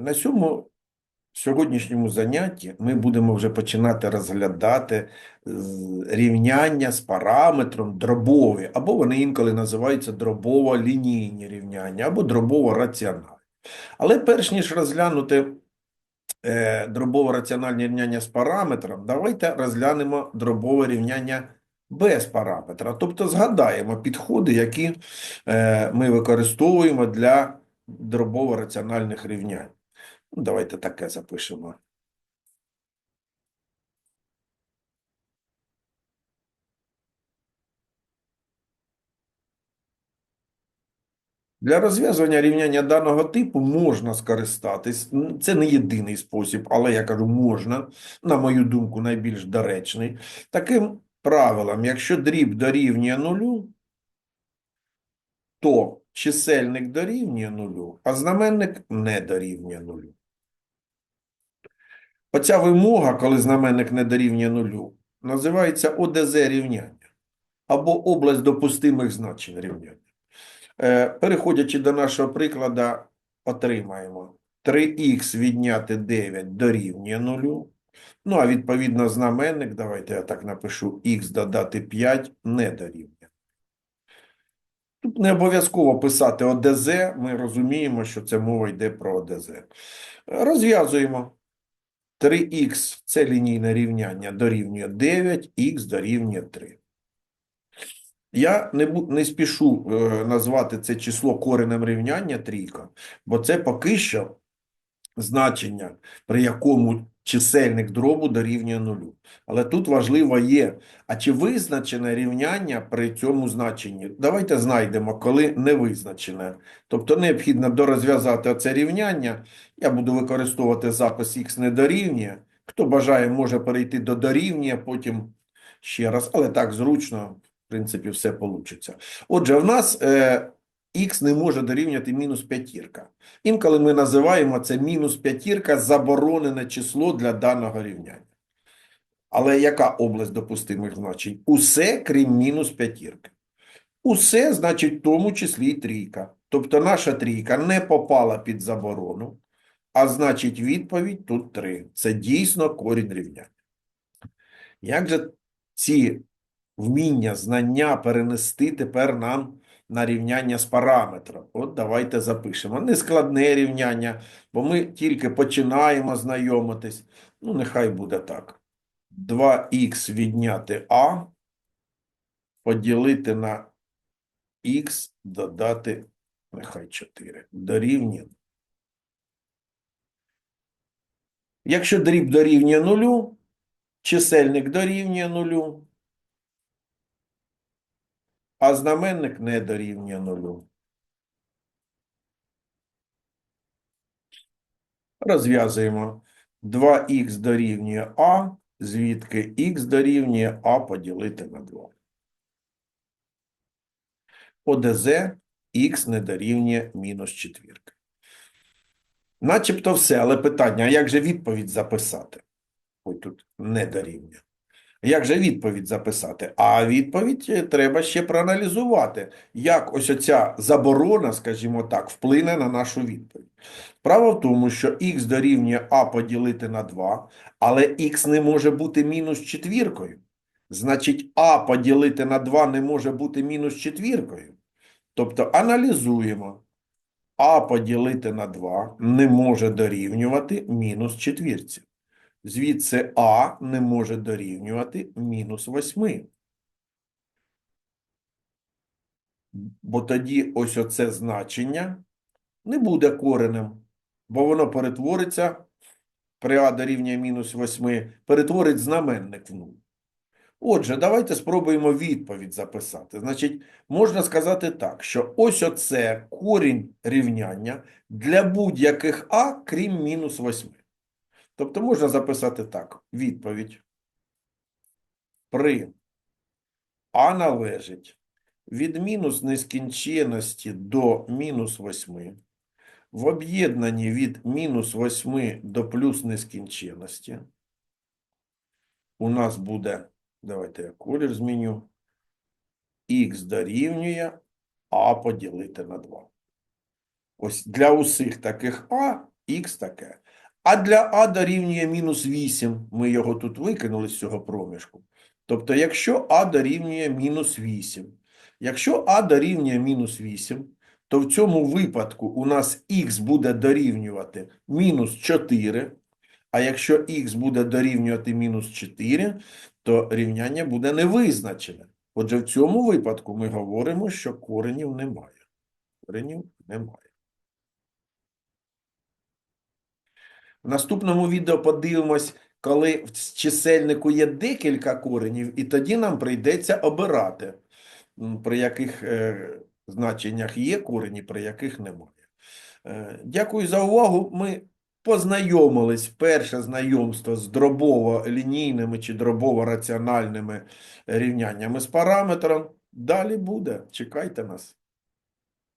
На цьому сьогоднішньому занятті ми будемо вже починати розглядати рівняння з параметром дробові, або вони інколи називаються дробово-лінійні рівняння, або дробово-раціональні. Але перш ніж розглянути е, дробово-раціональні рівняння з параметром, давайте розглянемо дробове рівняння без параметра. Тобто згадаємо підходи, які е, ми використовуємо для дробово-раціональних рівнянь. Ну, Давайте таке запишемо. Для розв'язування рівняння даного типу можна скористатись. Це не єдиний спосіб, але я кажу, можна, на мою думку, найбільш доречний. Таким правилом, якщо дріб дорівнює нулю, то чисельник дорівнює нулю, а знаменник не дорівнює нулю. Оця вимога, коли знаменник не дорівнює нулю, називається ОДЗ рівняння або область допустимих значень рівняння. Е, Переходячи до нашого прикладу, отримаємо 3х відняти 9 дорівнює нулю. Ну, а відповідно знаменник, давайте я так напишу, х додати 5 не дорівнює. Тут не обов'язково писати ОДЗ, ми розуміємо, що це мова йде про ОДЗ. Розв'язуємо. 3х – це лінійне рівняння дорівнює 9, х дорівнює 3. Я не, не спішу е, назвати це число коренем рівняння трійка, бо це поки що значення, при якому чисельник дробу дорівнює нулю. Але тут важливо є, а чи визначене рівняння при цьому значенні? Давайте знайдемо, коли не визначене. Тобто необхідно дорозв'язати оце рівняння. Я буду використовувати запис х не дорівнює. Хто бажає, може перейти до дорівнює, потім ще раз, але так зручно, в принципі, все вийде. Отже, в нас е, х не може дорівнювати мінус п'ятірка. Інколи ми називаємо це мінус п'ятірка заборонене число для даного рівняння. Але яка область допустимих значень? Усе, крім мінус п'ятірки. Усе, значить, в тому числі трійка. Тобто наша трійка не попала під заборону, а значить відповідь тут 3. Це дійсно корінь рівняння. Як же ці вміння, знання перенести тепер нам на рівняння з параметром? От давайте запишемо. Нескладне рівняння, бо ми тільки починаємо знайомитись. Ну, нехай буде так. 2х відняти а поділити на х додати, нехай 4, дорівнює. Якщо дріб дорівнює нулю, чисельник дорівнює нулю, а знаменник не дорівнює нулю. Розв'язуємо. 2х дорівнює а, звідки х дорівнює а поділити на 2. ОДЗ х не дорівнює мінус четвірки. Начебто все, але питання, а як же відповідь записати? Ой, тут не дорівнює. Як же відповідь записати? А відповідь е, треба ще проаналізувати, як ось оця заборона, скажімо так, вплине на нашу відповідь. Справа в тому, що х дорівнює а поділити на 2, але х не може бути мінус четвіркою. Значить, а поділити на 2 не може бути мінус четвіркою. Тобто аналізуємо. А поділити на 2 не може дорівнювати мінус четвірці. Звідси А не може дорівнювати мінус 8. Бо тоді ось оце значення не буде коренем, бо воно перетвориться при А дорівнює мінус 8, перетворить знаменник в 0. Отже, давайте спробуємо відповідь записати. Значить, можна сказати так, що ось оце корінь рівняння для будь-яких А, крім мінус 8. Тобто можна записати так. Відповідь. При А належить від мінус нескінченності до мінус 8, в об'єднанні від мінус 8 до плюс нескінченності. У нас буде, давайте я колір зміню, х дорівнює А поділити на 2. Ось для усіх таких А х таке. А для а дорівнює мінус 8, ми його тут викинули з цього проміжку. Тобто, якщо а дорівнює мінус 8, якщо а дорівнює мінус 8, то в цьому випадку у нас х буде дорівнювати мінус 4, а якщо х буде дорівнювати мінус 4, то рівняння буде невизначене. Отже, в цьому випадку ми говоримо, що коренів немає. Коренів немає. В наступному відео подивимось, коли в чисельнику є декілька коренів, і тоді нам прийдеться обирати, при яких е, значеннях є корені, при яких немає. Е, Дякую за увагу. Ми познайомились, перше знайомство з дробово-лінійними чи дробово-раціональними рівняннями з параметром. Далі буде. Чекайте нас.